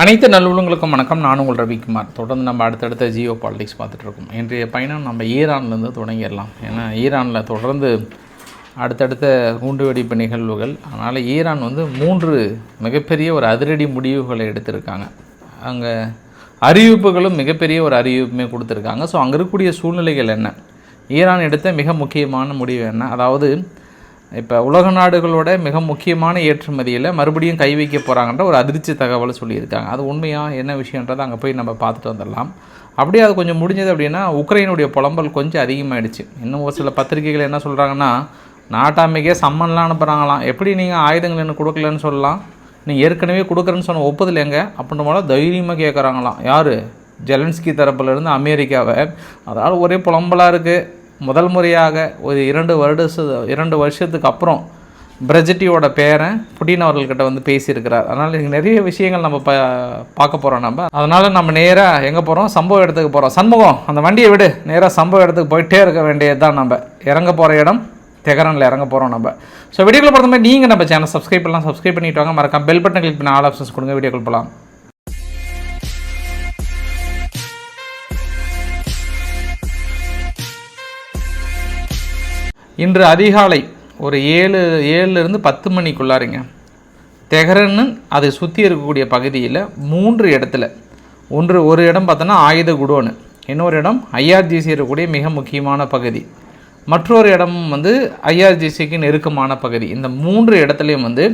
அனைத்து நல்லுள்ளங்களுக்கும் வணக்கம். நான் உங்கள் ரவிக்குமார் தொடர்ந்து நம்ம அடுத்தடுத்த ஜியோ பாலிடிக்ஸ் பார்த்துட்ருக்கோம் இன்றைய பயணம் நம்ம ஈரான்லேருந்து தொடங்கிடலாம். ஏன்னா ஈரானில் தொடர்ந்து அடுத்தடுத்த குண்டுவெடிப்பு நிகழ்வுகள். அதனால் ஈரான் வந்து மூன்று மிகப்பெரிய ஒரு அதிரடி முடிவுகளை எடுத்திருக்காங்க. அங்கே அறிவிப்புகளும் மிகப்பெரிய ஒரு அறிவிப்புமே கொடுத்துருக்காங்க. ஸோ அங்கே இருக்கக்கூடிய சூழ்நிலைகள் என்ன? ஈரான் எடுத்த மிக முக்கியமான முடிவு என்ன? அதாவது இப்போ உலக நாடுகளோட மிக முக்கியமான ஏற்றுமதியில் மறுபடியும் கை வைக்க போகிறாங்கன்ற ஒரு அதிர்ச்சி தகவலை சொல்லியிருக்காங்க. அது உண்மையாக என்ன விஷயன்றதை அங்கே போய் நம்ம பார்த்துட்டு வந்துடலாம். அப்படியே அது கொஞ்சம் முடிஞ்சது அப்படின்னா உக்ரைனுடைய புலம்பல் கொஞ்சம் அதிகமாகிடுச்சு இன்னும் ஒரு சில பத்திரிகைகள் என்ன சொல்கிறாங்கன்னா நாட்டாமைக்கே சம்மன்லாம் அனுப்புகிறாங்களாம் எப்படி நீங்கள் ஆயுதங்கள் என்ன கொடுக்கலன்னு சொல்லலாம்? நீங்கள் ஏற்கனவே கொடுக்குறேன்னு சொன்ன ஒப்புதல் எங்கே? அப்படின்ற போல தைரியமாக கேட்குறாங்களாம் யார்? ஜெலன்ஸ்கி தரப்புலேருந்து அமெரிக்காவை. அதனால் ஒரே புலம்பலாக இருக்குது முதல் முறையாக ஒரு இரண்டு வருட இரண்டு வருஷத்துக்கு அப்புறம் பிரஜட்டியோட பேரன் புட்டின் அவர்கள்கிட்ட வந்து பேசியிருக்கிறார். அதனால் நிறைய விஷயங்கள் நம்ம ப பார்க்க போகிறோம் நம்ம. அதனால் நம்ம நேராக எங்கே போகிறோம் சம்பவ இடத்துக்கு போகிறோம் சண்முகம் அந்த வண்டியை விடு. நேராக சம்பவ இடத்துக்கு போயிட்டே இருக்க வேண்டியது தான் நம்ம. இறங்க போகிற இடம் தெகரனில் இறங்க போகிறோம் நம்ம. ஸோ வீடியோக்குள்ள பொறுத்த மாதிரி நீங்கள் நம்ம சேனல் சப்ஸ்கிரைப் பண்ணலாம். சப்ஸ்கிரைப் பண்ணிட்டு வாங்க. மறக்காம பெல் பட்டன் கிளிக் பண்ணி ஆல் ஆப்ஷன்ஸ் கொடுங்க. வீடியோக்குள்ள போகலாம் இன்று அதிகாலை ஒரு ஏழு ஏழுலேருந்து பத்து மணிக்குள்ளாருங்க. தெஹரன்னு அதை சுற்றி இருக்கக்கூடிய பகுதியில் மூன்று இடத்துல. ஒன்று ஒரு இடம் பார்த்தோன்னா ஆயுத குடோனு. இன்னொரு இடம் ஐஆர்ஜிசி இருக்கக்கூடிய மிக முக்கியமான பகுதி. மற்றொரு இடம் வந்து ஐஆர்ஜிசிக்கு நெருக்கமான பகுதி. இந்த மூன்று இடத்துலையும் வந்து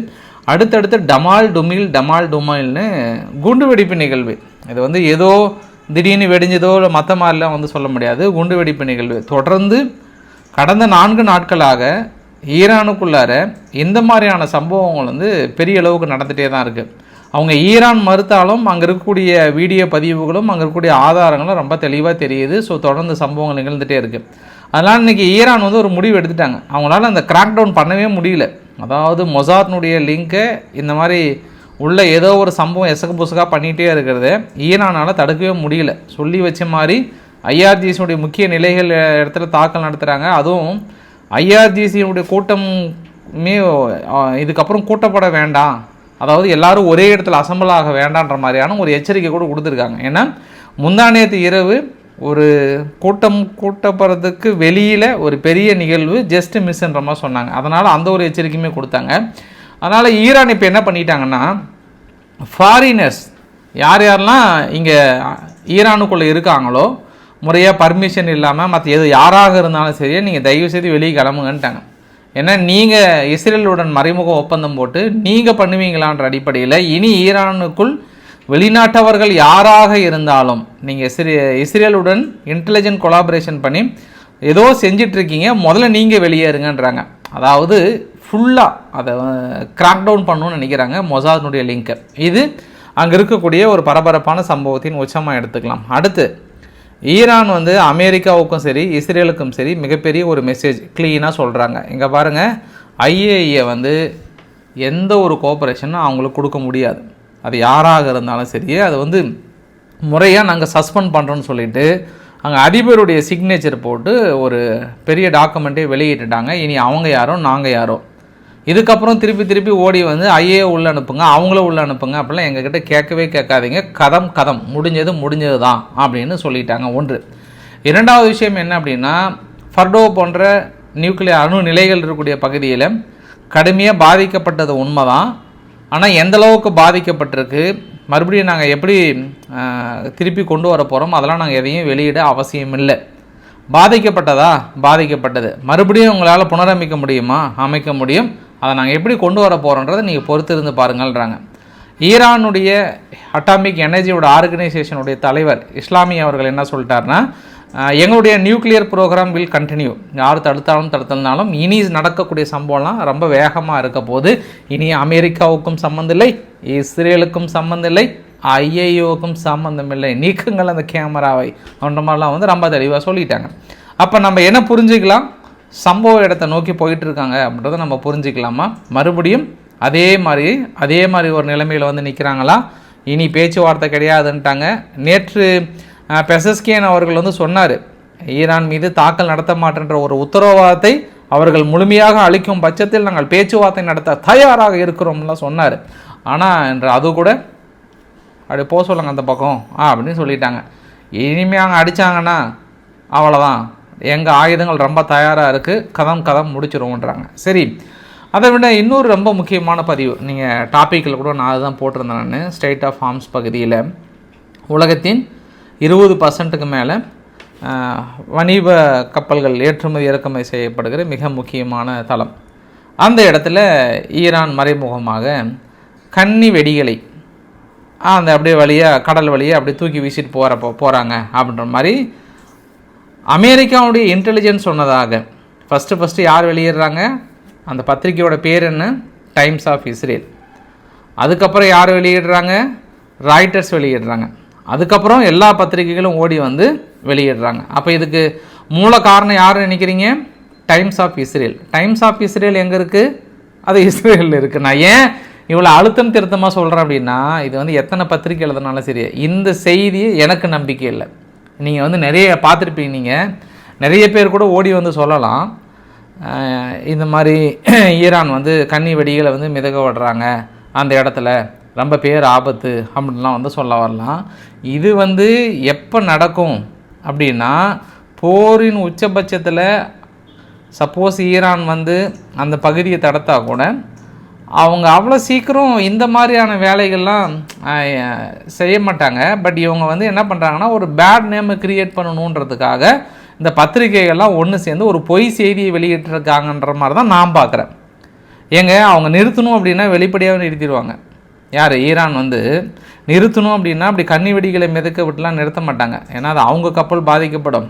அடுத்தடுத்து டமால் டுமில் டமால் டுமால்னு குண்டு வெடிப்பு நிகழ்வு. இது வந்து ஏதோ திடீர்னு வெடிஞ்சதோ இல்லை மற்ற மாதிரிலாம் வந்து சொல்ல முடியாது. குண்டு வெடிப்பு நிகழ்வு. தொடர்ந்து கடந்த நான்கு நாட்களாக ஈரானுக்குள்ளார இந்த மாதிரியான சம்பவங்கள் வந்து பெரிய அளவுக்கு நடந்துகிட்டே தான் இருக்குது அவங்க ஈரான் மறுத்தாலும் அங்கே இருக்கக்கூடிய வீடியோ பதிவுகளும் அங்கே இருக்கக்கூடிய ஆதாரங்களும் ரொம்ப தெளிவாக தெரியுது. ஸோ தொடர்ந்து சம்பவங்கள் நிகழ்ந்துகிட்டே இருக்குது அதனால் இன்றைக்கி ஈரான் வந்து ஒரு முடிவு எடுத்துட்டாங்க. அவங்களால அந்த கிராக் டவுன் பண்ணவே முடியல. அதாவது மொசார்னுடைய லிங்கை இந்த மாதிரி உள்ள ஏதோ ஒரு சம்பவம் எசகு புசகாக பண்ணிகிட்டே இருக்கிறத ஈரானால் தடுக்கவே முடியல. சொல்லி வச்ச மாதிரி ஐஆர்ஜிசியுடைய முக்கிய நிலைகள் இடத்துல தாக்கல் நடத்துகிறாங்க அதுவும் ஐஆர்ஜிசியினுடைய கூட்டமே இதுக்கப்புறம் கூட்டப்பட வேண்டாம். அதாவது எல்லாரும் ஒரே இடத்துல அசம்பிள் ஆக வேண்டான்ற மாதிரியான ஒரு எச்சரிக்கை கூட கொடுத்துருக்காங்க. ஏன்னா முந்தானியத்து இரவு ஒரு கூட்டம் கூட்டப்படுறதுக்கு வெளியில் ஒரு பெரிய நிகழ்வு ஜஸ்ட் மிஸ்ன்ற மாதிரி சொன்னாங்க. அதனால் அந்த ஒரு எச்சரிக்கையுமே கொடுத்தாங்க. அதனால் ஈரான் இப்போ என்ன பண்ணிட்டாங்கன்னா ஃபாரினர்ஸ் யார் யாரெல்லாம் இங்கே ஈரானுக்குள்ளே இருக்காங்களோ முறையாக பர்மிஷன் இல்லாமல் மற்ற எது யாராக இருந்தாலும் சரி நீங்கள் தயவு செய்து வெளியே கிளம்புங்கன்ட்டாங்க. ஏன்னா நீங்கள் இஸ்ரேலுடன் மறைமுக ஒப்பந்தம் போட்டு நீங்கள் பண்ணுவீங்களான்ற அடிப்படையில் இனி ஈரானுக்குள் வெளிநாட்டவர்கள் யாராக இருந்தாலும் நீங்கள் இஸ்ரே இஸ்ரேலுடன் இன்டெலிஜென்ட் கொலாபரேஷன் பண்ணி ஏதோ செஞ்சிட்ருக்கீங்க முதல்ல நீங்கள் வெளியேறுங்கன்றாங்க. அதாவது ஃபுல்லாக அதை கிராக் டவுன் பண்ணணும்னு நினைக்கிறாங்க மொசாதனுடைய லிங்க்கு இது அங்கே இருக்கக்கூடிய ஒரு பரபரப்பான சம்பவத்தின் உச்சமாக எடுத்துக்கலாம். அடுத்து ஈரான் வந்து அமெரிக்காவுக்கும் சரி இஸ்ரேலுக்கும் சரி மிகப்பெரிய ஒரு மெசேஜ் க்ளீனாக சொல்கிறாங்க இங்கே பாருங்கள் ஐஏஏ வந்து எந்த ஒரு கோஆப்ரேஷனும் அவங்களுக்கு கொடுக்க முடியாது. அது யாராக இருந்தாலும் சரி அதை வந்து முறையாக நாங்கள் சஸ்பெண்ட் பண்ணுறோன்னு சொல்லிட்டு அங்கே அதிபருடைய சிக்னேச்சர் போட்டு ஒரு பெரிய டாக்குமெண்ட்டே வெளியிட்டுட்டாங்க. இனி அவங்க யாரோ நாங்கள் யாரோ. இதுக்கப்புறம் திருப்பி திருப்பி ஓடி வந்து ஐஏ உள்ளே அனுப்புங்க அவங்கள உள்ளே அனுப்புங்க அப்படிலாம் எங்ககிட்ட கேட்கவே கேட்காதீங்க. கதம் கதம். முடிஞ்சது முடிஞ்சது தான் அப்படின்னு சொல்லிட்டாங்க ஒன்று. இரண்டாவது விஷயம் என்ன அப்படின்னா ஃபர்டோ போன்ற நியூக்ளியர் அணு நிலைகள் இருக்கக்கூடிய பகுதியில் கடுமையாக பாதிக்கப்பட்டது உண்மை தான் ஆனால் எந்தளவுக்கு பாதிக்கப்பட்டிருக்கு மறுபடியும் நாங்கள் எப்படி திருப்பி கொண்டு வர போகிறோம் அதெல்லாம் நாங்கள் எதையும் வெளியிட அவசியம் இல்லை. பாதிக்கப்பட்டதா? பாதிக்கப்பட்டது. மறுபடியும் உங்களால் புனரமைக்க முடியுமா? அமைக்க முடியும். அதை நாங்கள் எப்படி கொண்டு வர போகிறோன்றதை நீங்கள் பொறுத்து இருந்து பாருங்கள்ன்றாங்க. ஈரானுடைய அட்டாமிக் எனர்ஜியோட ஆர்கனைசேஷனுடைய தலைவர் இஸ்லாமிய அவர்கள் என்ன சொல்லிட்டாருன்னா எங்களுடைய நியூக்ளியர் ப்ரோக்ராம் வில் கண்டினியூ. யார் தடுத்தாலும் தடுத்தனாலும் இனி நடக்கக்கூடிய சம்பவம்லாம் ரொம்ப வேகமாக இருக்க போது இனி அமெரிக்காவுக்கும் சம்மந்தில்லை இஸ்ரேலுக்கும் சம்மந்தில்லை ஐஏஓக்கும் சம்மந்தம் இல்லை நீக்குங்கள் அந்த கேமராவை. அந்த மாதிரிலாம் வந்து ரொம்ப தெளிவாக சொல்லிட்டாங்க. அப்போ நம்ம என்ன புரிஞ்சுக்கலாம்? சம்பவ இடத்தை நோக்கி போயிட்டு இருக்காங்க அப்படின்றத நம்ம புரிஞ்சுக்கலாமா? மறுபடியும் அதே மாதிரி அதே மாதிரி ஒரு நிலைமையில் வந்து நிற்கிறாங்களா இனி பேச்சுவார்த்தை கிடையாதுன்ட்டாங்க. நேற்று பெசஸ்கியன் அவர்கள் வந்து சொன்னார் ஈரான் மீது தாக்கல் நடத்த மாட்டேன்ற ஒரு உத்தரவாதத்தை அவர்கள் முழுமையாக அளிக்கும் பட்சத்தில் நாங்கள் பேச்சுவார்த்தை நடத்த தயாராக இருக்கிறோம்லாம் சொன்னார். ஆனால் என்று அது கூட அப்படி போக சொல்லுங்க அந்த பக்கம் ஆ அப்படின்னு சொல்லிட்டாங்க. இனிமேல் அங்கே அடித்தாங்கன்னா அவ்வளோதான் எங்கள் ஆயுதங்கள் ரொம்ப தயாராக இருக்குது கதம் கதம் முடிச்சிருவோன்றாங்க. சரி அதை விட இன்னொரு ரொம்ப முக்கியமான பதிவு நீங்கள் டாப்பிக்கில் கூட நான் அதுதான் போட்டிருந்தேன் நான் ஸ்டேட் ஆஃப் ஆர்ம்ஸ் பகுதியில். உலகத்தின் இருபது பர்சன்ட்டுக்கு மேலே வணிக கப்பல்கள் ஏற்றுமதி இறக்குமதி செய்யப்படுகிற மிக முக்கியமான தளம். அந்த இடத்துல ஈரான் மறைமுகமாக கன்னி வெடிகளை அந்த அப்படியே வழியாக கடல் வழியாக அப்படியே தூக்கி வீசிட்டு போகிறப்போ போகிறாங்க அப்படின்ற மாதிரி அமெரிக்காவுடைய இன்டெலிஜென்ஸ் சொன்னதாக. ஃபஸ்ட்டு ஃபஸ்ட்டு யார் வெளியிடுறாங்க? அந்த பத்திரிக்கையோட பேர் என்ன? டைம்ஸ் ஆஃப் இஸ்ரேல் அதுக்கப்புறம் யார் வெளியிடுறாங்க? ராய்டர்ஸ் வெளியிடுறாங்க. அதுக்கப்புறம் எல்லா பத்திரிகைகளும் ஓடி வந்து வெளியிடுறாங்க. அப்போ இதுக்கு மூல காரணம் யார் நினைக்கிறீங்க? Times of Israel Times of Israel எங்கே இருக்குது அது இஸ்ரேலில் இருக்குது நான் ஏன் இவ்வளோ அழுத்தம் திருத்தமாக சொல்கிறேன் அப்படின்னா இது வந்து எத்தனை பத்திரிக்கை எழுதுனாலும் சரி இந்த செய்தி எனக்கு நம்பிக்கை இல்லை. நீங்கள் வந்து நிறைய பார்த்துருப்பீங்க நீங்கள் நிறைய பேர் கூட ஓடி வந்து சொல்லலாம். இந்த மாதிரி ஈரான் வந்து கன்னி வெடிகளை வந்து மிதக விடுறாங்க. அந்த இடத்துல ரொம்ப பேர் ஆபத்து அப்படின்லாம் வந்து சொல்ல வரலாம். இது வந்து எப்போ நடக்கும் அப்படின்னா போரின் உச்சபட்சத்தில் சப்போஸ் ஈரான் வந்து அந்த பகுதியை தடுத்தா கூட அவங்க அவ்வளோ சீக்கிரம் இந்த மாதிரியான வேலைகள்லாம் செய்ய மாட்டாங்க. பட் இவங்க வந்து என்ன பண்ணுறாங்கன்னா ஒரு பேட் நேமை க்ரியேட் பண்ணணுன்றதுக்காக இந்த பத்திரிகைகள்லாம் ஒன்று சேர்ந்து ஒரு பொய் செய்தியை வெளியிட்டிருக்காங்கன்ற மாதிரி தான் நான் பார்க்குறேன். ஏங்க அவங்க நிறுத்தணும் அப்படின்னா வெளிப்படையாக நிறுத்திடுவாங்க. யார்? ஈரான் வந்து நிறுத்தணும் அப்படின்னா அப்படி கன்னி வெடிகளை மிதக்க விட்டுலாம் நிறுத்த மாட்டாங்க. ஏன்னா அது அவங்க கப்பல் பாதிக்கப்படும்.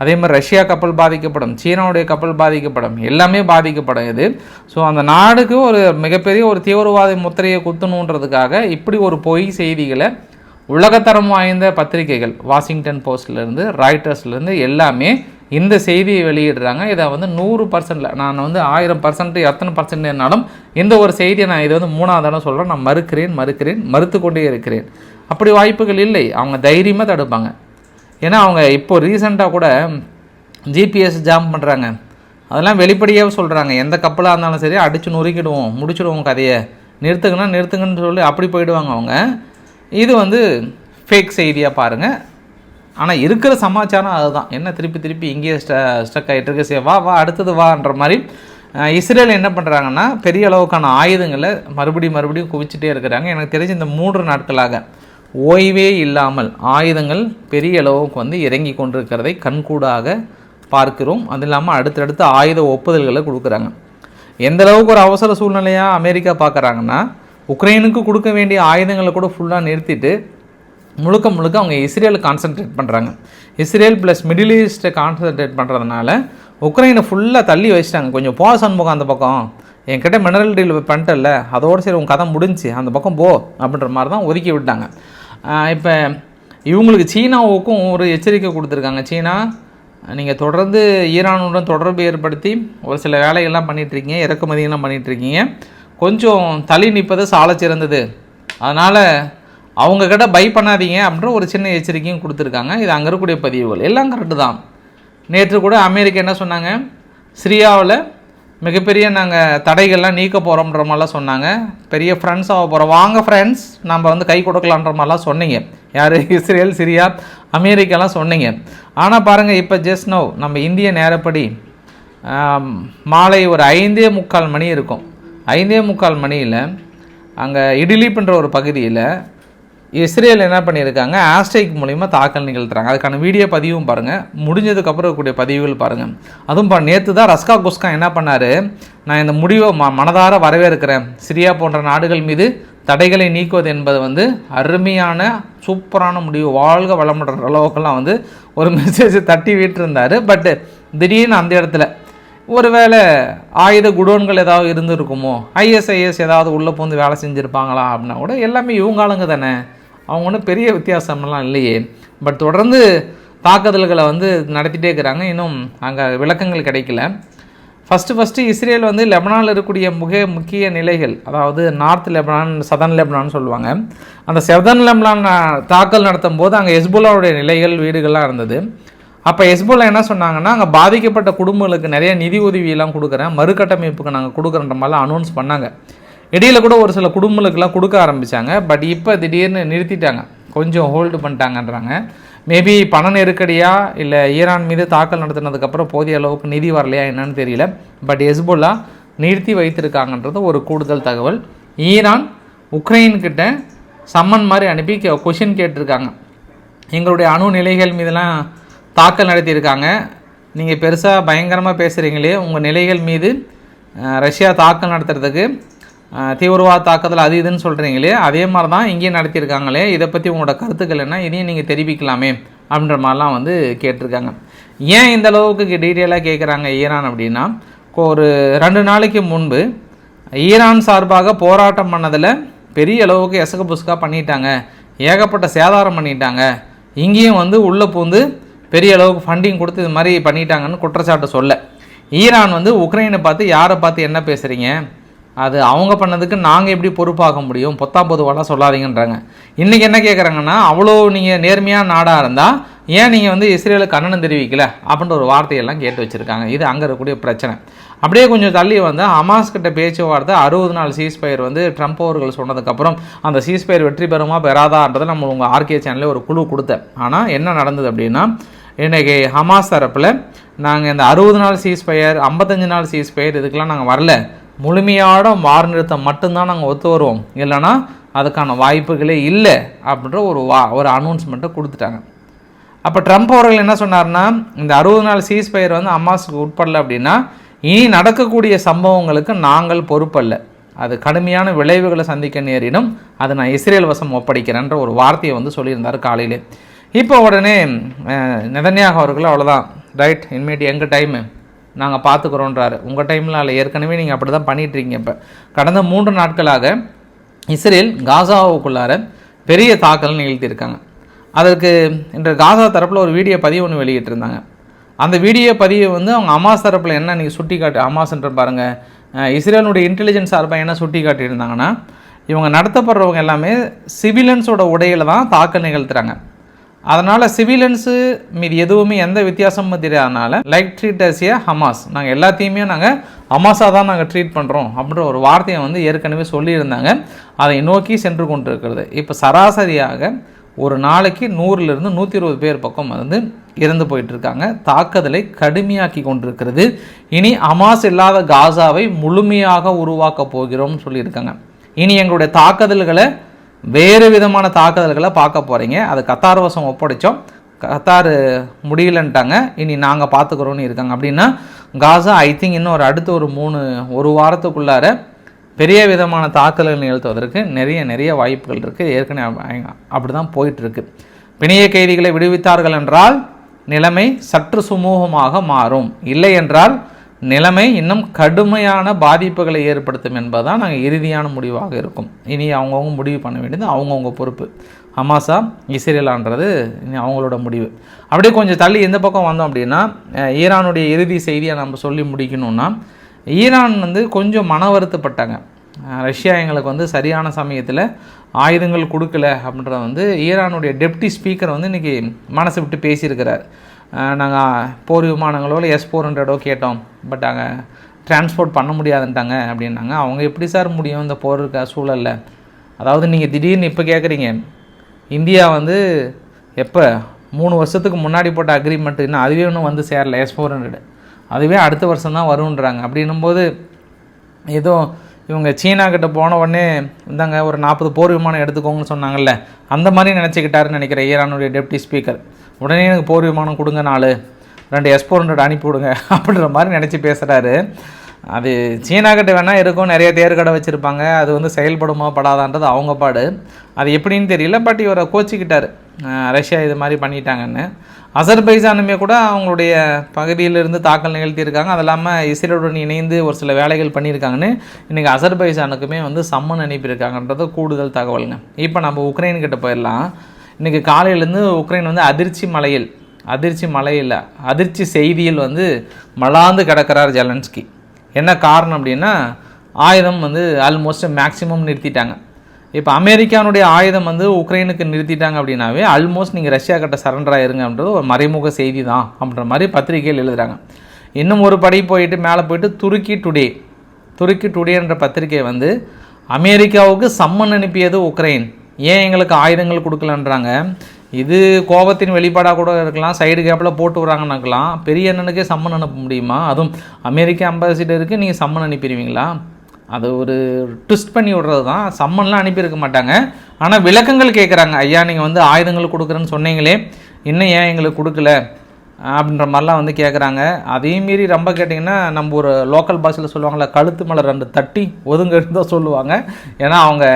அதே மாதிரி ரஷ்யா கப்பல் பாதிக்கப்படும் சீனாவுடைய கப்பல் பாதிக்கப்படும் எல்லாமே பாதிக்கப்படும் இது ஸோ அந்த நாடுக்கு ஒரு மிகப்பெரிய ஒரு தீவிரவாத முத்திரையை குத்தணுன்றதுக்காக இப்படி ஒரு பொய் செய்திகளை உலகத்தரம் வாய்ந்த பத்திரிகைகள் வாஷிங்டன் போஸ்ட்லேருந்து ராய்டர்ஸ்லேருந்து எல்லாமே இந்த செய்தியை வெளியிடுறாங்க. இதை வந்து நூறு பர்சன்டில் நான் வந்து ஆயிரம் பர்சன்ட் எத்தனை பர்சன்ட்னாலும் இந்த ஒரு செய்தியை நான் இது வந்து மூணாவது தடவை சொல்கிறேன் நான் மறுக்கிறேன் மறுக்கிறேன் மறுத்து கொண்டே இருக்கிறேன். அப்படி வாய்ப்புகள் இல்லை. அவங்க தைரியமாக தடுப்பாங்க. ஏன்னா அவங்க இப்போ ரீசெண்டாக கூட ஜிபிஎஸ் ஜாம் பண்ணுறாங்க அதெல்லாம் வெளிப்படையாக சொல்கிறாங்க எந்த கப்பலாக இருந்தாலும் சரி அடித்து நொறுக்கிடுவோம் முடிச்சிடுவோம் கதையை. நிறுத்துங்கன்னா நிறுத்துங்கன்னு சொல்லி அப்படி போயிடுவாங்க அவங்க. இது வந்து ஃபேக் செய்தியாக பாருங்கள் ஆனால் இருக்கிற சமாச்சாரம் அதுதான். என்ன திருப்பி திருப்பி இங்கேயே ஸ்ட ஸ்டக் ஆகிட்டு இருக்கு சரி வா வா அடுத்தது வான்ற மாதிரி இஸ்ரேல் என்ன பண்ணுறாங்கன்னா பெரிய அளவுக்கான ஆயுதங்களை மறுபடியும் மறுபடியும் குவிச்சிட்டே இருக்கிறாங்க. எனக்கு தெரிஞ்சு இந்த மூன்று நாட்களாக ஓய்வே இல்லாமல் ஆயுதங்கள் பெரிய அளவுக்கு வந்து இறங்கி கொண்டிருக்கிறதை கண்கூடாக பார்க்கிறோம். அது இல்லாமல் அடுத்தடுத்து ஆயுத ஒப்புதல்களை கொடுக்குறாங்க. எந்த அளவுக்கு ஒரு அவசர சூழ்நிலையாக அமெரிக்கா பார்க்குறாங்கன்னா உக்ரைனுக்கு கொடுக்க வேண்டிய ஆயுதங்களை கூட ஃபுல்லாக நிறுத்திட்டு முழுக்க முழுக்க அவங்க இஸ்ரேல் கான்சென்ட்ரேட் பண்ணுறாங்க இஸ்ரேல் ப்ளஸ் மிடில் ஈஸ்ட்டை கான்சென்ட்ரேட் பண்ணுறதுனால உக்ரைனை ஃபுல்லாக தள்ளி வச்சிட்டாங்க. கொஞ்சம் போ சண்முகம் அந்த பக்கம். என்கிட்ட மினரல் டீல் பண்ணிட்டல அதோடு சரி உன் கதை முடிஞ்சு அந்த பக்கம் போ அப்படின்ற மாதிரி தான் ஒதுக்கி விட்டாங்க. இப்போ இவங்களுக்கு சீனாவுக்கும் ஒரு எச்சரிக்கை கொடுத்துருக்காங்க. சீனா நீங்கள் தொடர்ந்து ஈரானுடன் தொடர்பு ஏற்படுத்தி ஒரு சில வேலைகள்லாம் பண்ணிகிட்ருக்கீங்க இறக்குமதிகள்லாம் பண்ணிகிட்ருக்கீங்க கொஞ்சம் தள்ளி நிற்பது சால சிறந்தது. அதனால் அவங்கக்கிட்ட பை பண்ணாதீங்க அப்படின்ற ஒரு சின்ன எச்சரிக்கையும் கொடுத்துருக்காங்க. இது அங்கே இருக்கக்கூடிய பதிவுகள். எல்லாம் கரெக்டு தான். நேற்று கூட அமெரிக்கா என்ன சொன்னாங்க? சிரியாவில் மிகப்பெரிய நாங்கள் தடைகள்லாம் நீக்க போகிறோம்ன்ற மாதிரிலாம் சொன்னாங்க. பெரிய ஃப்ரெண்ட்ஸ் ஆக போகிறோம் வாங்க ஃப்ரெண்ட்ஸ் நம்ம வந்து கை கொடுக்கலான்ற மாதிரிலாம் சொன்னீங்க. யார்? இஸ்ரேல் சிரியா அமெரிக்காலாம் சொன்னீங்க. ஆனால் பாருங்கள் இப்போ ஜஸ்ட் நோ நம்ம இந்திய நேரப்படி மாலை ஒரு ஐந்தே முக்கால் மணி இருக்கும். ஐந்தே முக்கால் மணியில் அங்கே இடிலிப்புன்ற ஒரு பகுதியில் இஸ்ரேல் என்ன பண்ணியிருக்காங்க? ஆஸ்டைக் மூலிமா தாக்கல் நிகழ்த்துறாங்க. அதுக்கான வீடியோ பதிவும் பாருங்கள் முடிஞ்சதுக்கப்புறம் இருக்கக்கூடிய பதிவுகள் பாருங்கள் அதுவும் பா நேற்று தான் ரஸ்கா குஸ்கா என்ன பண்ணார்? நான் இந்த முடிவை ம மனதார வரவேற்கிறேன். சிரியா போன்ற நாடுகள் மீது தடைகளை நீக்குவது என்பது வந்து அருமையான சூப்பரான முடிவு. வாழ்க வளமுடன் அளவுக்கெல்லாம் வந்து ஒரு மெசேஜ் தட்டி விட்டுருந்தார். பட்டு திடீர்னு அந்த இடத்துல ஒருவேளை ஆயுத குடோன்கள் ஏதாவது இருந்திருக்குமோ? ஐஎஸ்ஐஎஸ் ஏதாவது உள்ளே பூந்து வேலை செஞ்சுருப்பாங்களா? அப்படின்னா கூட எல்லாமே இவங்க ஆளுங்க தானே. அவங்க ஒன்றும் பெரிய வித்தியாசம்லாம் இல்லையே. பட் தொடர்ந்து தாக்குதல்களை வந்து நடத்திட்டே இருக்கிறாங்க. இன்னும் அங்கே விளக்கங்கள் கிடைக்கல. ஃபஸ்ட்டு ஃபஸ்ட்டு இஸ்ரேல் வந்து லெபனானில் இருக்கக்கூடிய மிக முக்கிய நிலைகள் அதாவது நார்த் லெபனான் சதன் லெபனான் சொல்லுவாங்க. அந்த சதன் லெபனான் தாக்கல் நடத்தும் போது அங்கே ஹெஸ்புல்லாவுடைய நிலைகள் வீடுகள்லாம் இருந்தது. அப்போ ஹெஸ்புல்லா என்ன சொன்னாங்கன்னா அங்கே பாதிக்கப்பட்ட குடும்பங்களுக்கு நிறைய நிதி உதவியெல்லாம் கொடுக்குறேன். மறுகட்டமைப்புக்கு நாங்கள் கொடுக்குறன்ற மாதிரிலாம் அனௌன்ஸ் பண்ணாங்க. இடையில் கூட ஒரு சில குடும்பங்களுக்கெல்லாம் கொடுக்க ஆரம்பித்தாங்க பட் இப்போ திடீர்னு நிறுத்திட்டாங்க. கொஞ்சம் ஹோல்டு பண்ணிட்டாங்கன்றாங்க. மேபி பண நெருக்கடியாக இல்லை ஈரான் மீது தாக்கல் நடத்தினதுக்கப்புறம் போதிய அளவுக்கு நிதி வரலையா என்னன்னு தெரியல. பட் ஹெஸ்புல்லா நிறுத்தி வைத்திருக்காங்கன்றது ஒரு கூடுதல் தகவல். ஈரான் உக்ரைன்கிட்ட சம்மன் மாதிரி அனுப்பி கொஷின் கேட்டிருக்காங்க. எங்களுடைய அணு நிலைகள் மீதெல்லாம் தாக்கல் நடத்தியிருக்காங்க. நீங்கள் பெருசாக பயங்கரமாக பேசுகிறீங்களே உங்கள் நிலைகள் மீது ரஷ்யா தாக்கல் நடத்துறதுக்கு தீவிரவாத தாக்குதல் அது இதுன்னு சொல்கிறீங்களே அதே மாதிரி தான் இங்கேயும் நடத்தியிருக்காங்களே இதை பற்றி உங்களோட கருத்துக்கள் என்ன? இதையும் நீங்கள் தெரிவிக்கலாமே அப்படின்ற மாதிரிலாம் வந்து கேட்டிருக்காங்க. ஏன் இந்த அளவுக்கு டீட்டெயிலாக கேட்குறாங்க ஈரான் அப்படின்னா ஒரு ரெண்டு நாளைக்கு முன்பு ஈரான் சார்பாக போராட்டம் பண்ணதில் பெரிய அளவுக்கு எசக புசுக்காக பண்ணிட்டாங்க ஏகப்பட்ட சேதாரம் பண்ணிட்டாங்க இங்கேயும் வந்து உள்ளே பூந்து பெரிய அளவுக்கு ஃபண்டிங் கொடுத்து இது மாதிரி பண்ணிட்டாங்கன்னு குற்றச்சாட்டு சொல்ல. ஈரான் வந்து உக்ரைனை பார்த்து யாரை பார்த்து என்ன பேசுகிறீங்க அது அவங்க பண்ணதுக்கு நாங்கள் எப்படி பொறுப்பாக முடியும்? பொத்தாம் பொதுவாலாம் சொல்லாதீங்கன்றாங்க. இன்றைக்கி என்ன கேட்குறாங்கன்னா அவ்வளோ நீங்கள் நேர்மையான நாடாக இருந்தால் ஏன் நீங்கள் வந்து இஸ்ரேலுக்கு கண்ணனம் தெரிவிக்கல? அப்படின்ற ஒரு வார்த்தையெல்லாம் கேட்டு வச்சுருக்காங்க. இது அங்கே இருக்கக்கூடிய பிரச்சனை. அப்படியே கொஞ்சம் தள்ளி வந்து ஹமாஸ் கிட்ட பேச்சுவார்த்தை அறுபது நாள் சீஸ்பயர் வந்து ட்ரம்ப் அவர்கள் சொன்னதுக்கப்புறம் அந்த சீஸ்பயர் வெற்றி பெறுமா பெறாதான்றதை நம்ம உங்கள் ஆர்கே சேனலில் ஒரு குழு கொடுத்தேன். ஆனால் என்ன நடந்தது அப்படின்னா இன்றைக்கி ஹமாஸ் தரப்பில் நாங்கள் இந்த அறுபது நாள் சீஸ்பயர் ஐம்பத்தஞ்சு நாள் சீஸ்பயர் இதுக்கெல்லாம் நாங்கள் வரல. முழுமையான வார் நிறுத்தம் மட்டும்தான் நாங்கள் ஒத்து வருவோம். இல்லைன்னா அதுக்கான வாய்ப்புகளே இல்லை அப்படின்ற ஒரு வா ஒரு அனௌன்ஸ்மெண்ட்டை கொடுத்துட்டாங்க. அப்போ ட்ரம்ப் அவர்கள் என்ன சொன்னார்னா இந்த அறுபது நாள் சீஸ்பயர் வந்து அம்மாஸுக்கு உட்படல அப்படின்னா இனி நடக்கக்கூடிய சம்பவங்களுக்கு நாங்கள் பொறுப்பல்ல. அது கடுமையான விளைவுகளை சந்திக்க நேரிடும். அதை நான் இஸ்ரேல் வசம் ஒப்படைக்கிறேன்ற ஒரு வார்த்தையை வந்து சொல்லியிருந்தார் காலையிலே. இப்போ உடனே நிதன்யாக அவர்கள் அவ்வளோதான் ரைட் இனிமேட்டு எங்கள் டைமு நாங்கள் பார்த்துக்குறோன்றாரு உங்கள் டைமில் இல்லை. ஏற்கனவே நீங்கள் அப்படி தான் பண்ணிகிட்ருக்கீங்க இப்போ. கடந்த மூன்று நாட்களாக இஸ்ரேல் காசாவுக்குள்ளார பெரிய தாக்கல் நிகழ்த்தியிருக்காங்க. அதற்கு இன்று காசா தரப்பில் ஒரு வீடியோ பதிவு ஒன்று வெளியிட்டிருந்தாங்க. அந்த வீடியோ பதிவை வந்து அவங்க அமாஸ் தரப்பில் என்ன நீங்கள் சுட்டி காட்டு அமாஸ்ன்ற பாருங்கள் இஸ்ரேலுடைய இன்டெலிஜென்ஸ் சார்பாக என்ன சுட்டி காட்டியிருந்தாங்கன்னா இவங்க நடத்தப்படுறவங்க எல்லாமே சிவிலன்ஸோட உடையில தான் தாக்கல் நிகழ்த்துறாங்க. அதனால் சிவிலன்ஸு மீது எதுவுமே எந்த வித்தியாசமும் தெரியாதனால லைக் ட்ரீட் அசிய ஹமாஸ். நாங்கள் எல்லாத்தையுமே நாங்கள் ஹமாஸாக தான் நாங்கள் ட்ரீட் பண்ணுறோம் அப்படின்ற ஒரு வார்த்தையை வந்து ஏற்கனவே சொல்லியிருந்தாங்க. அதை நோக்கி சென்று கொண்டிருக்கிறது. இப்போ சராசரியாக ஒரு நாளைக்கு நூறுலேருந்து நூற்றி இருபது பேர் பக்கம் வந்து இறந்து போயிட்டுருக்காங்க. தாக்குதலை கடுமையாக்கி கொண்டிருக்கிறது. இனி அமாஸ் இல்லாத காசாவை முழுமையாக உருவாக்கப் போகிறோம்னு சொல்லியிருக்காங்க. இனி எங்களுடைய தாக்குதல்களை வேறு விதமான தாக்குதல்களை பார்க்க போகிறீங்க அது கத்தார் வசம் ஒப்படைச்சோம். கத்தார் முடியலன்ட்டாங்க. இனி நாங்கள் பார்த்துக்குறோன்னு இருக்காங்க. அப்படின்னா காசா ஐ திங்க் இன்னும் ஒரு அடுத்த ஒரு மூணு ஒரு வாரத்துக்குள்ளார பெரிய விதமான தாக்குதல்கள் நிகழ்த்துவதற்கு நிறைய நிறைய வாய்ப்புகள் இருக்குது ஏற்கனவே அப்படி தான் போயிட்டுருக்கு. பிணைய கைதிகளை விடுவித்தார்கள் என்றால் நிலைமை சற்று சுமூகமாக மாறும். இல்லை என்றால் நிலைமை இன்னும் கடுமையான பாதிப்புகளை ஏற்படுத்தும் என்பதுதான் நாங்கள் இறுதியான முடிவாக இருக்கும். இனி அவங்கவுங்க முடிவு பண்ண வேண்டியது அவங்கவுங்க பொறுப்பு. ஹமாசா இஸ்ரேலான்றது இனி அவங்களோட முடிவு. அப்படியே கொஞ்சம் தள்ளி எந்த பக்கம் வந்தோம் அப்படின்னா ஈரானுடைய இறுதி செய்தியை நம்ம சொல்லி முடிக்கணும்னா ஈரான் வந்து கொஞ்சம் மன வருத்தப்பட்டாங்க. ரஷ்யா எங்களுக்கு வந்து சரியான சமயத்தில் ஆயுதங்கள் கொடுக்கல அப்படின்றத வந்து ஈரானுடைய டெப்டி ஸ்பீக்கர் வந்து இன்றைக்கி மனசை விட்டு பேசியிருக்கிறார். நாங்கள் போர் விமானங்களோ இல்லை எஸ் ஃபோர் ஹண்ட்ரடோ கேட்டோம். பட் அங்கே டிரான்ஸ்போர்ட் பண்ண முடியாதுன்ட்டாங்க அப்படின்னாங்க. அவங்க எப்படி சார் முடியும் இந்த போர் இருக்க சூழலில்? அதாவது நீங்கள் திடீர்னு இப்போ கேட்குறீங்க இந்தியா வந்து எப்போ? மூணு வருஷத்துக்கு முன்னாடி போட்ட அக்ரிமெண்ட் இன்னும் அதுவே இன்னும் வந்து சேரல எஸ் ஃபோர் ஹண்ட்ரடு அதுவே அடுத்த வருஷம் தான் வருன்றாங்க அப்படின்னும்போது ஏதோ இவங்க சீனா போன உடனே இந்தாங்க ஒரு நாற்பது போர் விமானம் எடுத்துக்கோங்கன்னு சொன்னாங்கல்ல அந்த மாதிரி நினச்சிக்கிட்டாருன்னு நினைக்கிறேன் ஈரானுடைய டெப்டி ஸ்பீக்கர் உடனே எனக்கு போர் விமானம் கொடுங்க நாலு ரெண்டு எஸ் ஃபோர் ஹண்ட்ரட் அனுப்பி விடுங்க அப்படின்ற மாதிரி நினச்சி பேசுகிறாரு அது சீனா கிட்ட வேணால் இருக்கும். நிறைய தேர்கடை வச்சுருப்பாங்க. அது வந்து செயல்படுமா படாதான்றது அவங்க பாடு. அது எப்படின்னு தெரியல. பட் இவரை கோச்சிக்கிட்டார். ரஷ்யா இது மாதிரி பண்ணிட்டாங்கன்னு. அசர்பைஜானுமே கூட அவங்களுடைய பகுதியிலிருந்து தாக்கல் நிகழ்த்தியிருக்காங்க. அது இல்லாமல் இஸ்ரேலுடன் இணைந்து ஒரு சில வேலைகள் பண்ணியிருக்காங்கன்னு இன்றைக்கி அசர்பைஜானுக்குமே வந்து சம்மன் அனுப்பியிருக்காங்கன்றது கூடுதல் தகவலுங்க. இப்போ நம்ம உக்ரைன்கிட்ட போயிடலாம். இன்றைக்கி காலையிலேருந்து உக்ரைன் வந்து அதிர்ச்சி மலையில் அதிர்ச்சி மலையில் அதிர்ச்சி செய்தியில் வந்து மலாந்து கிடக்கிறார் ஜெலன்ஸ்கி. என்ன காரணம் அப்படின்னா ஆயுதம் வந்து ஆல்மோஸ்ட் மேக்ஸிமம் நிறுத்திட்டாங்க. இப்போ அமெரிக்கானுடைய ஆயுதம் வந்து உக்ரைனுக்கு நிறுத்திட்டாங்க அப்படின்னாவே ஆல்மோஸ்ட் நீங்கள் ரஷ்யா கிட்ட சரண்டர் ஆயிருங்கன்றது ஒரு மறைமுக செய்தி தான் அப்படின்ற மாதிரி பத்திரிகையில் எழுதுகிறாங்க இன்னும் ஒரு படி போயிட்டு மேலே போயிட்டு துருக்கி டுடே துருக்கி டுடேன்ற பத்திரிகை வந்து அமெரிக்காவுக்கு சம்மன் அனுப்பியது உக்ரைன். ஏன் எங்களுக்கு ஆயுதங்கள் கொடுக்கலன்றாங்க? இது கோபத்தின் வெளிப்பாடாக கூட இருக்கலாம் சைடு கேப்பில் போட்டு விட்றாங்கன்னாக்கலாம் பெரிய அண்ணனுக்கே சம்மன் அனுப்ப முடியுமா? அதுவும் அமெரிக்க அம்பாசிடருக்கு நீங்கள் சம்மன் அனுப்பிடுவீங்களா? அது ஒரு ட்விஸ்ட் பண்ணி விடுறது தான் சம்மன்லாம் அனுப்பியிருக்க மாட்டாங்க. ஆனால் விளக்கங்கள் கேட்குறாங்க ஐயா நீங்கள் வந்து ஆயுதங்கள் கொடுக்குறேன்னு சொன்னீங்களே இன்னும் ஏன் எங்களுக்கு கொடுக்கல? அப்படின்ற மாதிரிலாம் வந்து கேட்குறாங்க அதையும் மீறி ரொம்ப கேட்டிங்கன்னா நம்ம ஒரு லோக்கல் பாஷையில் சொல்லுவாங்களே கழுத்து மேலே ரெண்டு தட்டி ஒதுங்கன்னு தான் சொல்லுவாங்க. ஏன்னா அவங்க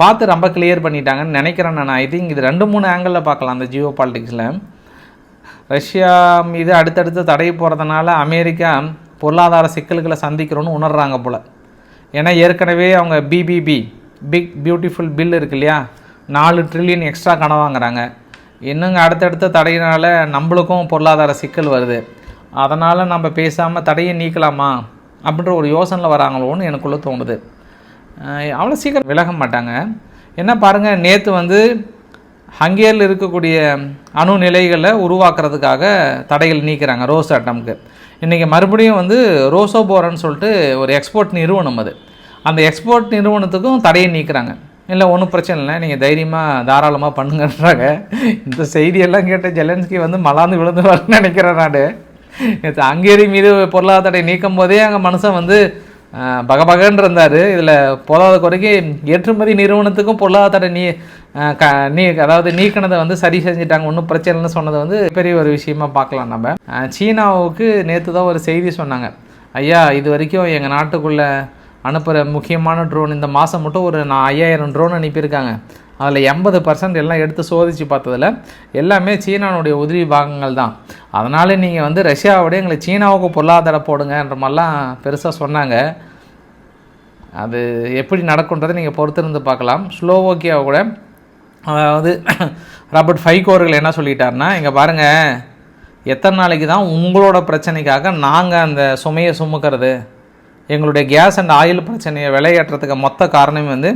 பார்த்து ரொம்ப கிளியர் பண்ணிட்டாங்கன்னு நினைக்கிறேன் நான். ஐ திங்க் இது ரெண்டு மூணு ஆங்கிளில் பார்க்கலாம் அந்த ஜியோ பாலிட்டிக்ஸில் ரஷ்யா மீது அடுத்தடுத்து தடை போகிறதுனால அமெரிக்கா பொருளாதார சிக்கல்களை சந்திக்கிறோன்னு உணர்கிறாங்க போல். ஏன்னா ஏற்கனவே அவங்க பிபிபி பிக் பியூட்டிஃபுல் பில் இருக்கு இல்லையா? நாலு ட்ரில்லியன் எக்ஸ்ட்ரா கடன் வாங்குறாங்க. இன்னுங்க அடுத்தடுத்த தடையினால் நம்மளுக்கும் பொருளாதார சிக்கல் வருது. அதனால் நம்ம பேசாமல் தடையை நீக்கலாமா? அப்படின்ற ஒரு யோசனையில் வராங்களோன்னு எனக்குள்ளே தோணுது. அவ்வளோ சீக்கிரம் விலக மாட்டாங்க. என்ன பாருங்கள் நேற்று வந்து ஹங்கேரியில் இருக்கக்கூடிய அணு நிலைகளை உருவாக்குறதுக்காக தடைகள் நீக்கிறாங்க ரோஸ் அட்டம்க்கு இன்றைக்கி மறுபடியும் வந்து ரோசோபோரன்னு சொல்லிட்டு ஒரு எக்ஸ்போர்ட் நிறுவனம் அது. அந்த எக்ஸ்போர்ட் நிறுவனத்துக்கும் தடையை நீக்கிறாங்க. இல்லை ஒன்றும் பிரச்சனை இல்லை நீங்கள் தைரியமாக தாராளமாக பண்ணுங்கன்றாங்க. இந்த செய்தியெல்லாம் கேட்ட ஜெலன்ஸ்கி வந்து மலாந்து விழுந்துவார்னு நினைக்கிறேன் நான். நேற்று ஹங்கேரி மீது பொருளாதார தடை நீக்கும் போதே அங்கே மனுஷன் வந்து பகபகன்னு இருந்தார். இதில் போதாத குறைக்கு ஏற்றுமதி நிறுவனத்துக்கும் பொருளாதார நீ க நீ அதாவது நீக்கினதை வந்து சரி செஞ்சுட்டாங்க. ஒன்றும் பிரச்சனை இல்லைன்னு சொன்னது வந்து பெரிய ஒரு விஷயமா பார்க்கலாம் நம்ம. சீனாவுக்கு நேற்று தான் ஒரு செய்தி சொன்னாங்க. ஐயா இது வரைக்கும் எங்கள் நாட்டுக்குள்ளே அனுப்புகிற முக்கியமான ட்ரோன் இந்த மாதம் மட்டும் ஒரு நான் ஐயாயிரம் ட்ரோன் அனுப்பியிருக்காங்க. அதில் எண்பது பர்சன்ட் எல்லாம் எடுத்து சோதித்து பார்த்ததில் எல்லாமே சீனானுடைய உதவி பாகங்கள் தான். அதனால் நீங்கள் வந்து ரஷ்யாவோடய எங்களை சீனாவுக்கு பொருளாதார போடுங்கன்ற மாதிரிலாம் பெருசாக சொன்னாங்க. அது எப்படி நடக்குன்றதை நீங்கள் பொறுத்திருந்து பார்க்கலாம். ஸ்லோவோக்கியா கூட அதாவது ராபர்ட் ஃபைகோ அவர்கள் என்ன சொல்லிட்டாருன்னா இங்கே பாருங்கள் எத்தனை நாளைக்கு தான் உங்களோட பிரச்சனைக்காக நாங்கள் அந்த சுமையை சுமக்கிறது எங்களுடைய கேஸ் அண்ட் ஆயில் பிரச்சனையை விலையேற்றத்துக்கு மொத்த காரணம் வந்து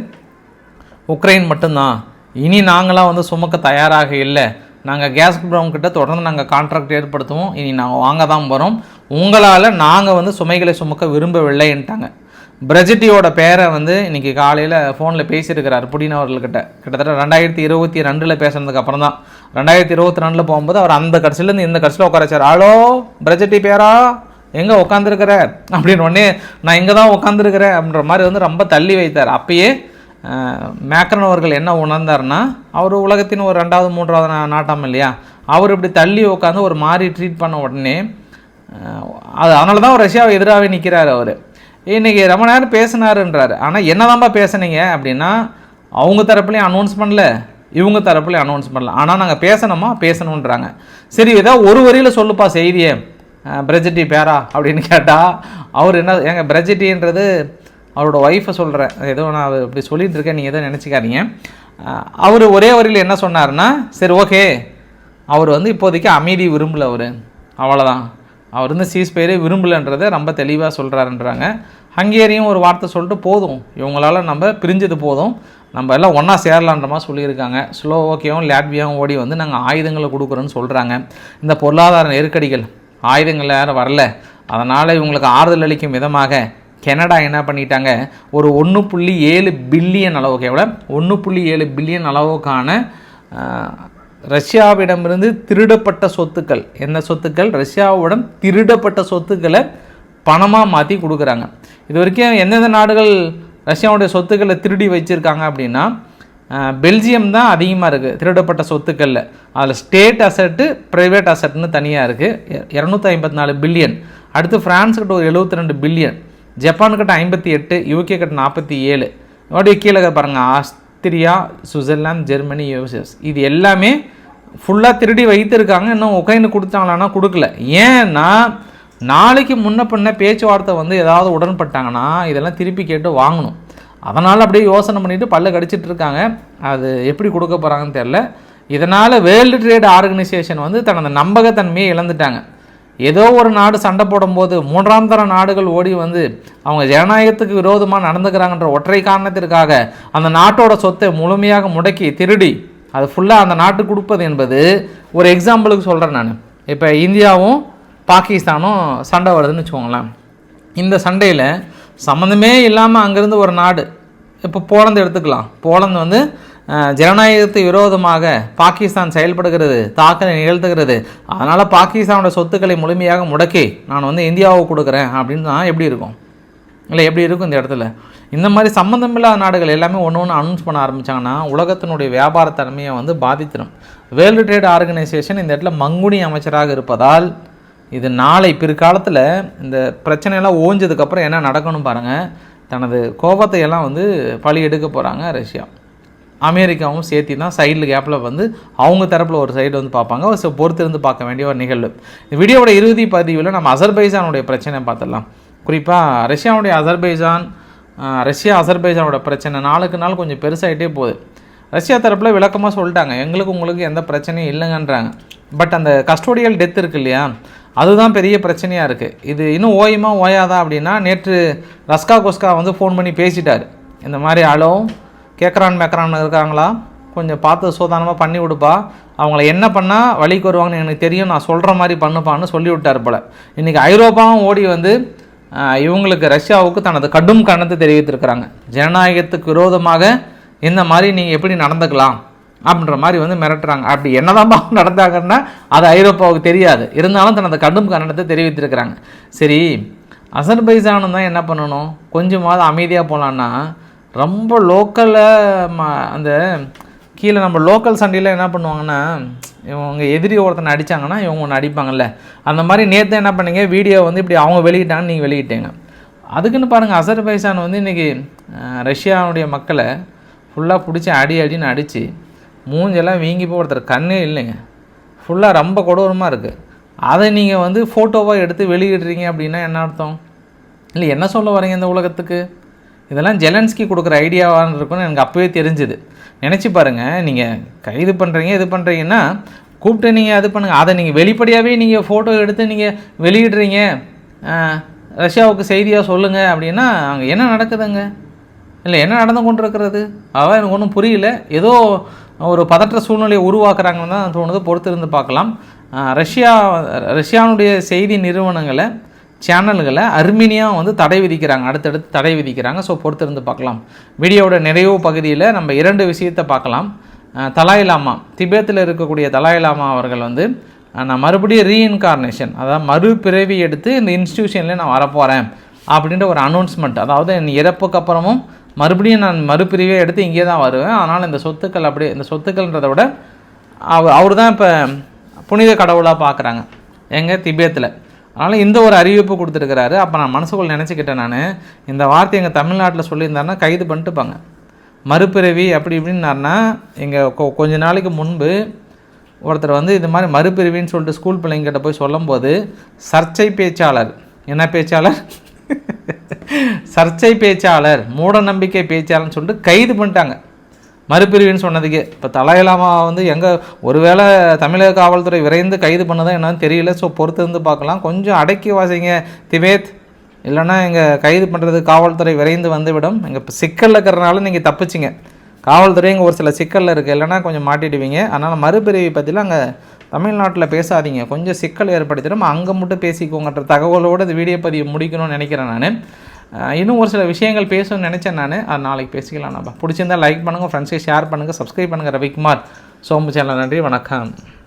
உக்ரைன் மட்டும்தான். இனி நாங்களாம் வந்து சுமக்க தயாராக இல்லை. நாங்கள் கேஸ் ப்ரௌன் கிட்ட தொடர்ந்து நாங்கள் கான்ட்ராக்ட் ஏற்படுத்துவோம். இனி நாங்கள் வாங்க தான் போகிறோம் உங்களால் நாங்கள் வந்து சுமைகளை சுமக்க விரும்பவில்லைன்ட்டாங்க. பிரஜட்டியோட பேரை வந்து இன்றைக்கி காலையில் ஃபோனில் பேசியிருக்கிறார் புடின் அவர்கள்கிட்ட. கிட்டத்தட்ட ரெண்டாயிரத்தி இருபத்தி ரெண்டில் பேசுனதுக்கு அப்புறம் தான். ரெண்டாயிரத்தி இருபத்தி ரெண்டில் போகும்போது அவர் அந்த கட்சியிலேருந்து இந்த கட்சியில் உட்கார வச்சார். ஹலோ பிரஜட்டி பேரா? எங்கே உட்காந்துருக்கிற அப்படின்னு உடனே நான் இங்கே தான் உட்காந்துருக்கிறேன் அப்படின்ற மாதிரி வந்து ரொம்ப தள்ளி வைத்தார். அப்பயே மேக்ரன் அவர்கள் என்ன உணர்ந்தாருன்னா அவர் உலகத்தின் ஒரு ரெண்டாவது மூன்றாவது நாட்டம் நாட்டாம் இல்லையா? அவர் இப்படி தள்ளி உட்காந்து ஒரு மாதிரி ட்ரீட் பண்ண உடனே அது அதனால தான் ரஷ்யாவை எதிராகவே நிற்கிறார் அவர். இன்றைக்கி ரொம்ப நேரம் பேசினாருன்றார். ஆனால் என்னதான்பா பேசுனீங்க அப்படின்னா அவங்க தரப்புலையும் அனௌன்ஸ் பண்ணல இவங்க தரப்புலையும் அனௌன்ஸ் பண்ணல. ஆனால் நாங்கள் பேசணுமா? பேசணுன்றாங்க. சரி ஏதாவது ஒரு வரியில் சொல்லுப்பா செய்தியே. பிரஜட்டி பேரா அப்படின்னு கேட்டால் அவர் என்ன எங்கள் பிரஜட்டின்றது அவரோட ஒய்ஃபை சொல்கிறேன் ஏதோ நான் அது இப்படி சொல்லிட்டு இருக்கேன். நீங்கள் எதோ நினச்சிக்காதீங்க. அவர் ஒரே வரியில் என்ன சொன்னார்னா சரி ஓகே அவர் வந்து இப்போதைக்கு அமைதி விரும்பல அவர். அவ்வளோதான் அவர் வந்து சீஸ்பயரே விரும்பலன்றதை ரொம்ப தெளிவாக சொல்கிறாருன்றாங்க ஹங்கேரியும் ஒரு வார்த்தை சொல்லிட்டு போதும். இவங்களால நம்ம பிரிஞ்சது போதும். நம்ம எல்லாம் ஒன்றா சேரலான்ற மாதிரி சொல்லியிருக்காங்க. ஸ்லோவோக்கியாவும் லாட்வியாவும் ஓடி வந்து நாங்கள் ஆயுதங்களை கொடுக்குறோன்னு சொல்கிறாங்க இந்த பொருளாதார நெருக்கடிகள் ஆயுதங்கள் யாரும் வரல. அதனால் இவங்களுக்கு ஆறுதல் அளிக்கும் விதமாக கனடா என்ன பண்ணிட்டாங்க? ஒரு ஒன்று புள்ளி ஏழு பில்லியன் அளவுக்கு எவ்வளோ ஒன்று புள்ளி ஏழு பில்லியன் அளவுக்கான ரஷ்யாவிடமிருந்து திருடப்பட்ட சொத்துக்கள். என்ன சொத்துக்கள்? ரஷ்யாவிடம் திருடப்பட்ட சொத்துக்களை பணமாக மாற்றி கொடுக்குறாங்க. இது வரைக்கும் எந்தெந்த நாடுகள் ரஷ்யாவுடைய சொத்துக்களை திருடி வச்சுருக்காங்க அப்படின்னா பெல்ஜியம் தான் அதிகமாக இருக்குது திருடப்பட்ட சொத்துக்களில். அதில் ஸ்டேட் அசட்டு ப்ரைவேட் அசட்னு தனியாக இருக்குது இரநூத்தி ஐம்பத்தி நாலு பில்லியன். அடுத்து ஃப்ரான்ஸ்கிட்ட ஒரு எழுபத்தி ரெண்டு பில்லியன். ஜப்பான்கிட்ட ஐம்பத்தி எட்டு யூகே கிட்ட நாற்பத்தி ஏழு. அப்படியே கீழே பாருங்கள் ஆஸ்திரியா சுவிட்சர்லாந்து ஜெர்மனி யூஎஸ்எஸ் இது எல்லாமே ஃபுல்லாக திருடி வைத்திருக்காங்க. இன்னும் உக்ரைனுக்கு கொடுத்தாங்களான்னா கொடுக்கல. ஏன்னா நாளைக்கு முன்ன பின்ன பேச்சுவார்த்தை வந்து ஏதாவது உடன்பட்டாங்கன்னா இதெல்லாம் திருப்பி கேட்டு வாங்கணும். அதனால் அப்படியே யோசனை பண்ணிவிட்டு பல்ல கடிச்சிட்டு இருக்காங்க. அது எப்படி கொடுக்க போகிறாங்கன்னு தெரில இதனால் வேர்ல்டு ட்ரேட் ஆர்கனைசேஷன் வந்து தனது நம்பகத்தன்மையை இழந்துட்டாங்க. ஏதோ ஒரு நாடு சண்டை போடும்போது மூன்றாம் தர நாடுகள் ஓடி வந்து அவங்க ஜனநாயகத்துக்கு விரோதமாக நடந்துக்கிறாங்கன்ற ஒற்றை காரணத்திற்காக அந்த நாட்டோட சொத்தை முழுமையாக முடக்கி திருடி அது ஃபுல்லாக அந்த நாட்டுக்கு கொடுப்பது என்பது ஒரு எக்ஸாம்பிளுக்கு சொல்கிறேன் நான். இப்போ இந்தியாவும் பாகிஸ்தானும் சண்டை வருதுன்னு வச்சுக்கோங்களேன். இந்த சண்டையில் சம்மந்தமே இல்லாமல் அங்கேருந்து ஒரு நாடு இப்போ போலந்து எடுத்துக்கலாம். போலந்து வந்து ஜனநாயகத்துக்கு விரோதமாக பாகிஸ்தான் செயல்படுகிறது தாக்கலை நிகழ்த்துகிறது. அதனால் பாகிஸ்தானோட சொத்துக்களை முழுமையாக முடக்கி நான் வந்து இந்தியாவுக்கு கொடுக்குறேன் அப்படின்னா எப்படி இருக்கும்? இல்லை எப்படி இருக்கும் இந்த இடத்துல? இந்த மாதிரி சம்மந்தமில்லாத நாடுகள் எல்லாமே ஒன்று ஒன்று அனௌன்ஸ் பண்ண ஆரம்பித்தாங்கன்னா உலகத்தினுடைய வியாபார தன்மையை வந்து பாதித்திடும் வேர்ல்டு ட்ரேட் ஆர்கனைசேஷன் இந்த இடத்துல மங்குனி அமைச்சராக இருப்பதால் இது நாளை பிற்காலத்தில் இந்த பிரச்சனையெல்லாம் ஓஞ்சதுக்கப்புறம் என்ன நடக்கணும் பாருங்கள் தனது கோபத்தை எல்லாம் வந்து பழி எடுக்க போகிறாங்க ரஷ்யா. அமெரிக்காவும் சேர்த்து தான் சைடில் கேப்பில் வந்து அவங்க தரப்பில் ஒரு சைடு வந்து பார்ப்பாங்க. ஸோ பொறுத்திருந்து பார்க்க வேண்டிய ஒரு நிகழ்வு. இந்த வீடியோவோட இறுதி பதிவில் நம்ம அசர்பைசானுடைய பிரச்சனை பார்த்துடலாம். குறிப்பாக ரஷ்யாவுடைய அசர்பைஜான் ரஷ்யா அசர்பைஜானோட பிரச்சனை நாளுக்கு நாள் கொஞ்சம் பெருசாகிட்டே போகுது. ரஷ்யா தரப்பில் விளக்கமாக சொல்லிட்டாங்க. எங்களுக்கு உங்களுக்கு எந்த பிரச்சனையும் இல்லைங்கன்றாங்க. பட் அந்த கஸ்டோடியல் டெத் இருக்கு இல்லையா? அதுதான் பெரிய பிரச்சனையாக இருக்குது இது இன்னும் ஓயுமா ஓயாதா அப்படின்னா நேற்று ரஸ்கா கொஸ்கா வந்து ஃபோன் பண்ணி பேசிட்டார். இந்த மாதிரி ஆளும் கேட்குறான் மேக்கிறான் இருக்காங்களா? கொஞ்சம் பார்த்து சோதானமாக பண்ணி விடுப்பா. அவங்கள என்ன பண்ணால் வழிக்கு வருவாங்கன்னு எனக்கு தெரியும். நான் சொல்கிற மாதிரி பண்ணுப்பான்னு சொல்லி விட்டார் போல். இன்றைக்கி ஐரோப்பாவும் ஓடி வந்து இவங்களுக்கு ரஷ்யாவுக்கு தனது கடும் கண்ணத்தை தெரிவித்திருக்கிறாங்க. ஜனநாயகத்துக்கு விரோதமாக இந்த மாதிரி நீங்கள் எப்படி நடந்துக்கலாம் அப்படின்ற மாதிரி வந்து மிரட்டுறாங்க. அப்படி என்னதான் நடந்தாங்கன்னா அது ஐரோப்பாவுக்கு தெரியாது. இருந்தாலும் தனது கடும் கண்டனத்தை தெரிவித்திருக்கிறாங்க. சரி அசர்பைசானு தான் என்ன பண்ணணும்? கொஞ்சமாவது அமைதியாக போகலான்னா ரொம்ப லோக்கலில் அந்த கீழே நம்ம லோக்கல் சண்டையில் என்ன பண்ணுவாங்கன்னா இவங்க எதிரி ஒருத்தனை அடித்தாங்கன்னா இவங்க ஒன்று அடிப்பாங்கல்ல. அந்த மாதிரி நேற்று என்ன பண்ணீங்க? வீடியோ வந்து இப்படி அவங்க வெளியிட்டாங்க நீங்கள் வெளியிட்டீங்க. அதுக்குன்னு பாருங்கள் அசர்பைசான் வந்து இன்றைக்கி ரஷ்யாவுடைய மக்களை ஃபுல்லாக பிடிச்சி அடி அடின்னு அடித்து மூஞ்செல்லாம் வீங்கி போய் ஒருத்தர் கண்ணே இல்லைங்க. ஃபுல்லாக ரொம்ப கொடூரமாக இருக்குது அதை நீங்கள் வந்து ஃபோட்டோவாக எடுத்து வெளியிடுறீங்க அப்படின்னா என்ன அர்த்தம்? இல்லை என்ன சொல்ல வரீங்க இந்த உலகத்துக்கு? இதெல்லாம் ஜெலன்ஸ்கி கொடுக்குற ஐடியாவான்னு இருக்கும்னு எனக்கு அப்போவே தெரிஞ்சுது. நினச்சி பாருங்கள் நீங்கள் கைது பண்ணுறீங்க இது பண்ணுறீங்கன்னா கூப்பிட்டு நீங்கள் அது பண்ணுங்கள் அதை நீங்கள் வெளிப்படையாகவே நீங்கள் ஃபோட்டோ எடுத்து நீங்கள் வெளியிடுறீங்க. ரஷ்யாவுக்கு செய்தியாக சொல்லுங்கள் அப்படின்னா அங்கே என்ன நடக்குதுங்க? இல்லை என்ன நடந்து கொண்டு இருக்கிறது அதான் எனக்கு ஒன்றும் புரியல. ஏதோ ஒரு பதற்ற சூழ்நிலையை உருவாக்குறாங்கன்னு தான் தோணுது. பொறுத்திருந்து பார்க்கலாம். ரஷ்யா ரஷ்யானுடைய செய்தி நிறுவனங்களை சேனல்களை அர்மீனியா வந்து தடை விதிக்கிறாங்க அடுத்தடுத்து தடை விதிக்கிறாங்க. ஸோ பொறுத்திருந்து பார்க்கலாம். வீடியோவோட நிறைவு பகுதியில் நம்ம இரண்டு விஷயத்தை பார்க்கலாம். தலாய் லாமா. திபேத்தில் இருக்கக்கூடிய தலாய் லாமா அவர்கள் வந்து நான் மறுபடியும் ரீஇன்கார்னேஷன் அதாவது மறுபிறவி எடுத்து இந்த இன்ஸ்டியூஷனில் நான் வரப்போகிறேன் அப்படின்ற ஒரு அனௌன்ஸ்மெண்ட் அதாவது என் இறப்புக்கு அப்புறமும் மறுபடியும் நான் மறுபிரிவே எடுத்து இங்கே தான் வருவேன். அதனால் இந்த சொத்துக்கள் அப்படியே இந்த சொத்துக்கள்ன்றத விட அவர் அவர் தான் இப்போ புனித கடவுளாக பார்க்குறாங்க. எங்கள் திபேத்தில். அதனால் இந்த ஒரு அறிவிப்பு கொடுத்துருக்கிறாரு. அப்போ நான் மனசுக்குள்ள நினச்சிக்கிட்டேன் நான். இந்த வார்த்தை எங்கள் தமிழ்நாட்டில் சொல்லியிருந்தாருன்னா கைது பண்ணிட்டுப்பாங்க. மறுபிறவி அப்படி இப்படின்னாருன்னா எங்கள் கொஞ்ச நாளைக்கு முன்பு ஒருத்தர் வந்து இது மாதிரி மறுபிரிவின்னு சொல்லிட்டு ஸ்கூல் பிள்ளைங்கிட்ட போய் சொல்லும்போது சர்ச்சை பேச்சாளர். என்ன பேச்சாளர்? சர்ச்சை பேச்சாளர் மூட நம்பிக்கை பேச்சாளர்னு சொல்லிட்டு கைது பண்ணிட்டாங்க. மறுபிரிவின்னு சொன்னதுக்கே. இப்போ தலையிலாமா வந்து எங்கே ஒருவேளை தமிழக காவல்துறை விரைந்து கைது பண்ணதா என்னன்னு தெரியல. ஸோ பொறுத்து இருந்து பார்க்கலாம். கொஞ்சம் அடக்கி வாசிங்க திவேத் இல்லைன்னா எங்கள் கைது பண்ணுறது காவல்துறை விரைந்து வந்துவிடும். இங்கே இப்போ சிக்கலில் இருக்கிறனால நீங்கள் தப்பிச்சிங்க. காவல்துறை இங்கே ஒரு சில சிக்கலில் இருக்குது இல்லைன்னா கொஞ்சம் மாட்டிடுவீங்க. அதனால் மறுபிரிவை பற்றிலாம் அங்கே தமிழ்நாட்டில் பேசாதீங்க. கொஞ்சம் சிக்கல் ஏற்படுத்திடும். அங்கே மட்டும் பேசிக்கோங்கன்ற தகவலோடு இந்த வீடியோ பதிவு முடிக்கணும்னு நினைக்கிறேன் நான். இன்னும் ஒரு சில விஷயங்கள் பேசணும்னு நினச்சேன் நான். அது நாளைக்கு பேசிக்கலாம் நம்ம. பிடிச்சிருந்தா லைக் பண்ணுங்கள் ஃப்ரெண்ட்ஸுக்கு ஷேர் பண்ணுங்கள் சப்ஸ்கிரைப் பண்ணுங்கள் ரவிக்குமார் சோமு சேனல். நன்றி வணக்கம்.